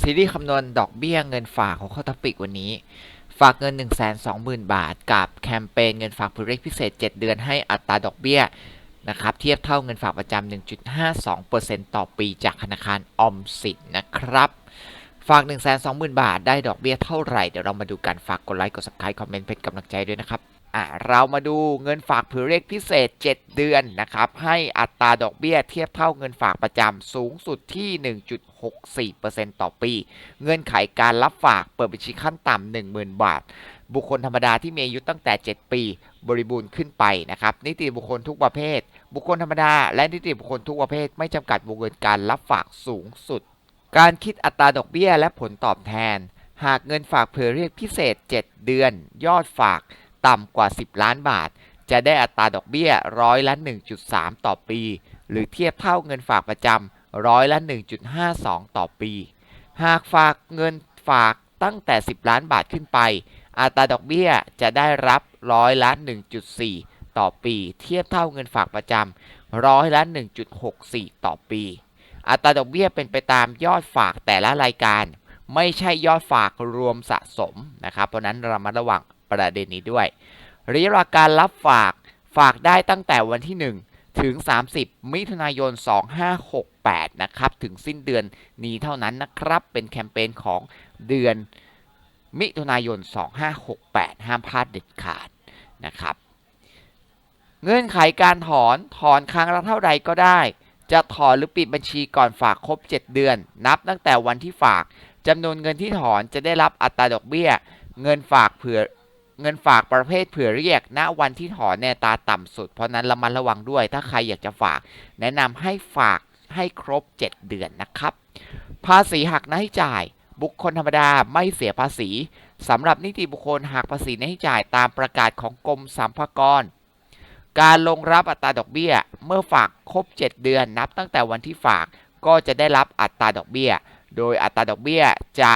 ซีรีส์คำนวณดอกเบี้ยเงินฝากของข้อท็อปิกวันนี้ ฝากเงิน 120,000 บาท กับแคมเปญเงินฝากเพื่อเรียกพิเศษ 7 เดือนให้อัตราดอกเบี้ยนะครับเทียบเท่าเงินฝากประจำ 1.52%ต่อปีจากธนาคารออมสินนะครับ ฝาก 120,000 บาท ได้ดอกเบี้ยเท่าไหร่ เดี๋ยวเรามาดูกันฝากกดไลค์กด subscribe คอมเมนต์เป็นกำลังใจด้วยนะครับ อะเรามาดูเงินฝากผือเรียกพิเศษ 7 เดือนนะครับ ให้อัตราดอกเบี้ยเทียบเท่าเงินฝากประจำสูงสุดที่ 1.64%ต่อปี เงื่อนไขการรับฝากเปิดบัญชีขั้นต่ำ10,000 บาท บุคคลธรรมดาที่มีอายุตั้งแต่ 7 ปีบริบูรณ์ขึ้นไปนะครับ นิติบุคคลทุกประเภท บุคคลธรรมดา และนิติบุคคลทุกประเภท ไม่จำกัดวงเงินการรับฝากสูงสุด การคิดอัตราดอกเบี้ยและผลตอบแทน หากเงินฝากเผื่อเรียกพิเศษ 7 เดือน ยอดฝาก ต่ำกว่า 10 ล้านบาท จะได้อัตราดอกเบี้ยร้อยละ 1.3 ต่อปี หรือเทียบเท่าเงินฝากประจำร้อยละ 1.52 ต่อปี หากฝากเงินฝากตั้งแต่ 10 ล้านบาทขึ้นไป อัตราดอกเบี้ยจะได้รับร้อยละ 1.4 ต่อปี เทียบเท่าเงินฝากประจำร้อยละ 1.64 ต่อปี อัตราดอกเบี้ยเป็นไปตามยอดฝากแต่ละรายการ ไม่ใช่ยอดฝากรวมสะสมนะครับ เพราะนั้นเรามาระวัง ประเด็นนี้ด้วยระยะเวลาการรับฝากฝากได้ตั้งแต่วันที่ 1 ถึง 30 มิถุนายน 2568 นะครับ ถึงสิ้นเดือนนี้เท่านั้นนะครับ เป็นแคมเปญของเดือนมิถุนายน 2568 ห้ามพลาดเด็ดขาดนะครับ เงื่อนไขการถอนถอนครั้งละเท่าใดก็ได้ จะถอนหรือปิดบัญชีก่อนฝากครบ 7 เดือน นับตั้งแต่วันที่ฝากจำนวนเงินที่ถอนจะได้รับอัตราดอกเบี้ย เงินฝากเผื่อ เงินฝากประเภทเผื่อเรียกณวันที่ถอนเนี่ยตาต่ำสุด เพราะนั้นระมัดระวังด้วย ถ้าใครอยากจะฝาก แนะนำให้ฝากให้ครบ 7 เดือนนะครับ ภาษีหักหน้าที่จ่าย บุคคลธรรมดาไม่เสียภาษีสำหรับนิติบุคคลหักภาษีหน้าที่จ่ายตามประกาศของกรมสรรพากรการลงรับอัตราดอกเบี้ย เมื่อฝากครบ 7 เดือนนับตั้งแต่วันที่ฝากก็จะได้รับอัตราดอกเบี้ย โดยอัตราดอกเบี้ยจะ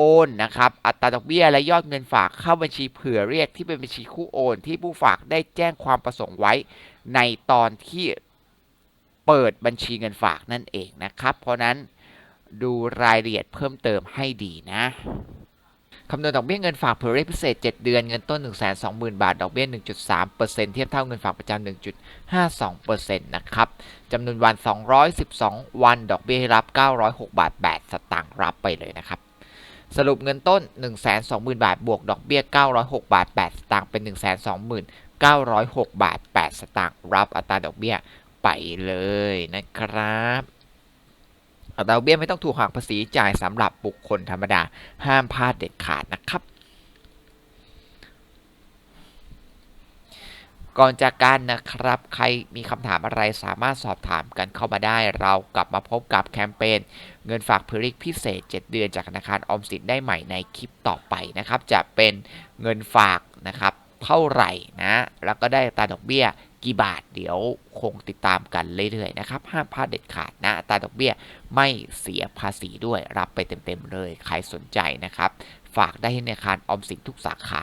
โอนนะครับอัตราดอกเบี้ยและยอดเงินฝากเข้าบัญชีเผื่อเรียกที่เป็นบัญชีคู่โอน ที่ผู้ฝากได้แจ้งความประสงค์ไว้ในตอนที่เปิดบัญชีเงินฝากนั่นเองนะครับ เพราะนั้นดูรายละเอียดเพิ่มเติมให้ดีนะคำนวณดอกเบี้ยเงินฝากเผื่อเรียกพิเศษ 7 เดือนเงินต้น 120,000 บาท ดอกเบี้ย 1.3%เทียบเท่าเงินฝากประจำ 1.52%นะครับจำนวนวัน 212 วัน ดอกเบี้ยให้รับ 906 บาท 8 สตางค์รับไปเลยนะครับ สรุปเงินต้น 120,000 บาท บวกดอกเบี้ย 906 บาท 8 สตางค์เป็น 120,906บาท 8 สตางค์รับอัตราดอกเบี้ยไปเลยนะครับอัตราดอกเบี้ยไม่ต้องถูกหักภาษีจ่ายสำหรับบุคคลธรรมดา ห้ามพลาดเด็ดขาดนะครับ ก่อนจากกันนะครับ ใครมีคำถามอะไรสามารถสอบถามกันเข้ามาได้ เรากลับมาพบกับแคมเปญเงินฝากเพื่อริกพิเศษ 7 เดือนจากธนาคารออมสินได้ใหม่ในคลิปต่อไปนะครับ จะเป็นเงินฝากนะครับเท่าไหร่นะ แล้วก็ได้ตาดอกเบี้ยกี่บาทเดี๋ยวคงติดตามกันเรื่อยๆนะครับห้ามพลาดเด็ดขาดนะตาดอกเบี้ยไม่เสียภาษีด้วยรับไปเต็มๆเลย ใครสนใจนะครับ ฝากได้ที่ธนาคารออมสินทุกสาขา